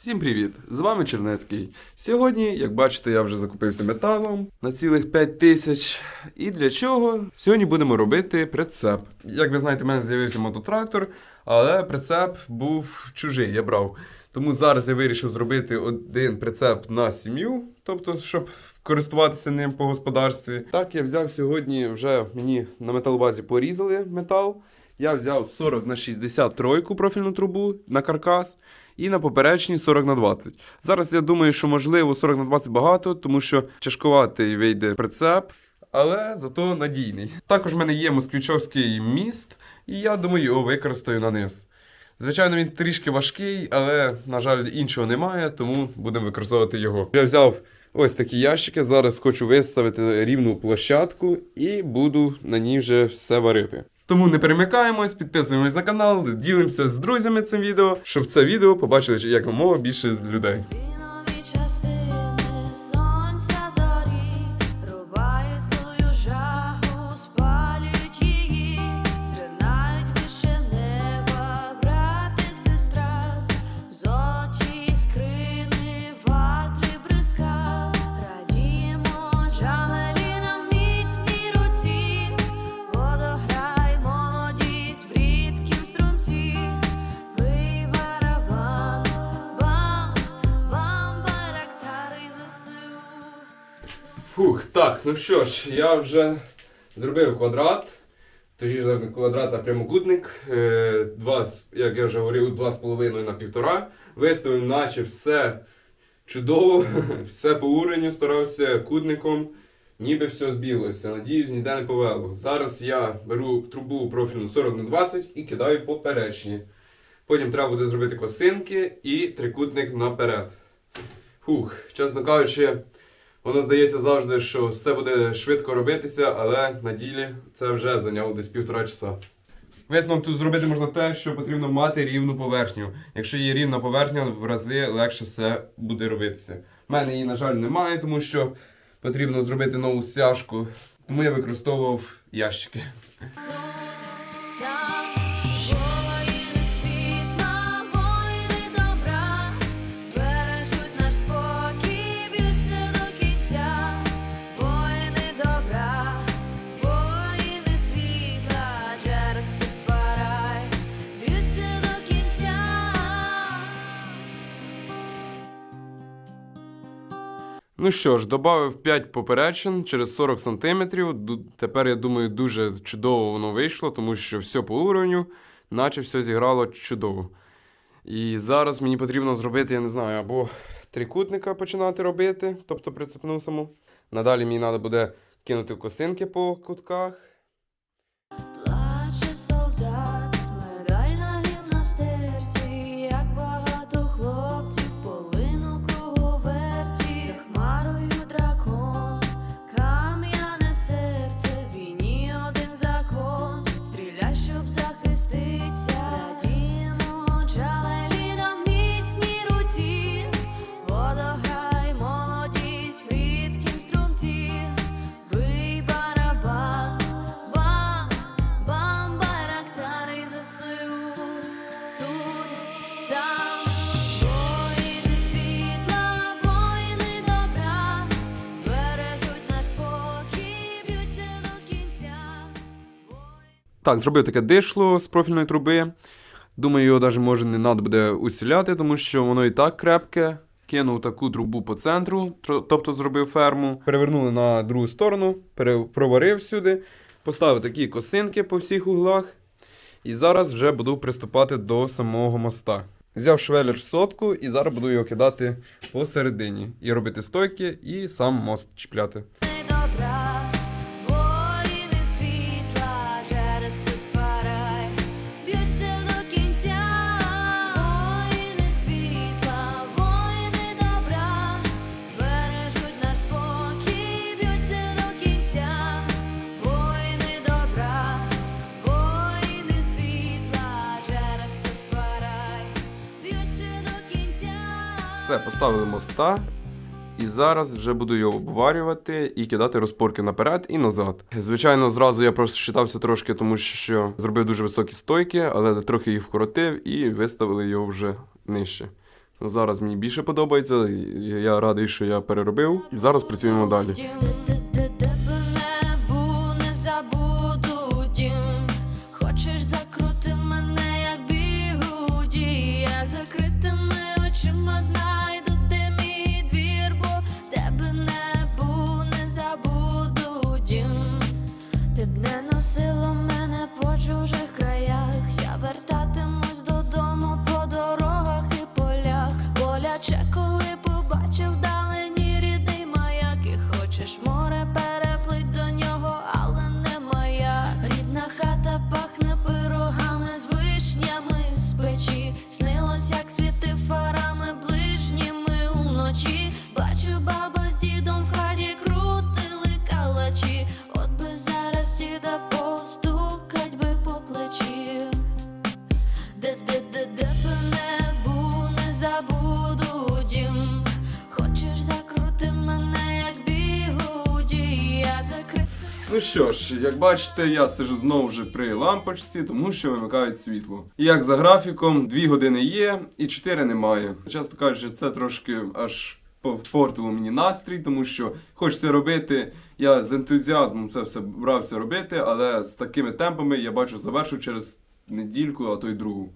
Всім привіт! З вами Чернецький. Сьогодні, як бачите, я вже закупився металом на цілих 5 тисяч. І для чого? Сьогодні будемо робити прицеп. Як ви знаєте, в мене з'явився мототрактор, але прицеп був чужий, я брав. Тому зараз я вирішив зробити один прицеп на сім'ю, тобто, щоб користуватися ним по господарстві. Так, я взяв сьогодні вже мені на металобазі порізали метал. Я взяв 40 на 63 профільну трубу на каркас і на поперечній 40 на 20. Зараз я думаю, що можливо 40 на 20 багато, тому що тяжкуватий вийде прицеп, але зато надійний. Також в мене є москвичовський міст, і я думаю, його використаю на низ. Звичайно, він трішки важкий, але, на жаль, іншого немає, тому будемо використовувати його. Я взяв ось такі ящики. Зараз хочу виставити рівну площадку і буду на ній вже все варити. Тому не перемикаємось, підписуємось на канал, ділимося з друзями цим відео, щоб це відео побачили якомога більше людей. Фух, так, ну що ж, я вже зробив квадрат. Точніше, зараз квадрат, прямокутник. Е, Два, як я вже говорив, 2,5 на 1,5. Виставив, наче все чудово, все по уровню, старався кутником, ніби все збіглося. Надіюсь, ніде не повело. Зараз я беру трубу профільну 40 на 20 і кидаю поперечні. Потім треба буде зробити косинки і трикутник наперед. Фух, чесно кажучи, Воно здається завжди, що все буде швидко робитися, але на ділі це вже зайняло десь півтора часа. Висновок тут зробити можна те, що потрібно мати рівну поверхню. Якщо є рівна поверхня, в рази легше все буде робитися. У мене її, на жаль, немає, тому що потрібно зробити нову стяжку. Тому я використовував ящики. Ну що ж, додав 5 поперечин через 40 см. Тепер я думаю, дуже чудово воно вийшло, тому що все по уровню, наче все зіграло чудово. І зараз мені потрібно зробити, я не знаю, або трикутника починати робити, тобто прицепну саму. Надалі мені треба буде кинути косинки по кутках. Так, зробив таке дишло з профільної труби. Думаю, його навіть може не треба буде усіляти, тому що воно і так крепке. Кинув таку трубу по центру, тобто зробив ферму. Перевернули на другу сторону, проварив сюди, поставив такі косинки по всіх углах. І зараз вже буду приступати до самого моста. Взяв швелер сотку і зараз буду його кидати посередині. І робити стойки, і сам мост чіпляти. Воїни Все, поставили моста. І зараз вже буду його обварювати і кидати розпорки наперед і назад. Звичайно, зразу я просто щитався трошки, тому що зробив дуже високі стойки, але трохи їх вкоротив і виставили його вже нижче. Зараз мені більше подобається. Я радий, що я переробив. І зараз працюємо далі. Бачу, баба з дідом в хаті крутили калачі. От би зараз діда постукать би по плечі. Де де де де б не бу, не забуду дім. Хочеш закрути мене, як бігуді, я закрити. Ну що ж, як бачите, я сижу знову вже при лампочці, тому що вимикають світло. Як за графіком, 2 години є і 4 немає. Часто кажучи, це трошки аж попортило мені настрій, тому що хочеться робити. Я з ентузіазмом це все брався робити, але з такими темпами я бачу завершу через недільку, а то й другу.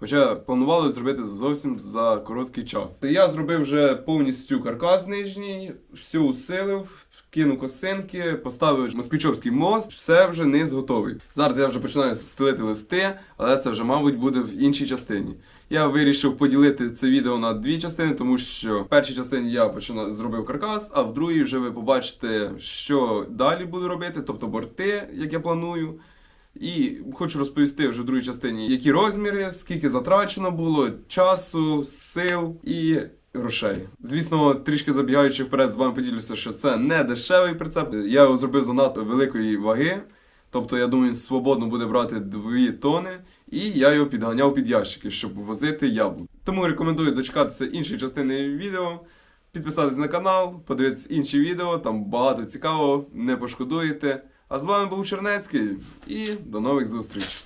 Хоча планували зробити зовсім за короткий час. Я зробив вже повністю каркас нижній, все усилив, кинув косинки, поставив москвичовський мост, все вже низ готовий. Зараз я вже починаю стелити листи, але це вже, мабуть, буде в іншій частині. Я вирішив поділити це відео на дві частини, тому що в першій частині я починав зробив каркас, а в другій вже ви побачите, що далі буду робити, тобто борти, як я планую. І хочу розповісти вже в другій частині, які розміри, скільки затрачено було, часу, сил і грошей. Звісно, трішки забігаючи вперед, з вами поділюся, що це не дешевий прицеп. Я його зробив занадто великої ваги. Тобто, я думаю, свободно буде брати 2 тони, і я його підганяв під ящики, щоб возити яблук. Тому рекомендую дочекатися іншої частини відео, підписатись на канал, подивитися інші відео, там багато цікавого, не пошкодуєте. А з вами був Чернецький і до нових зустріч!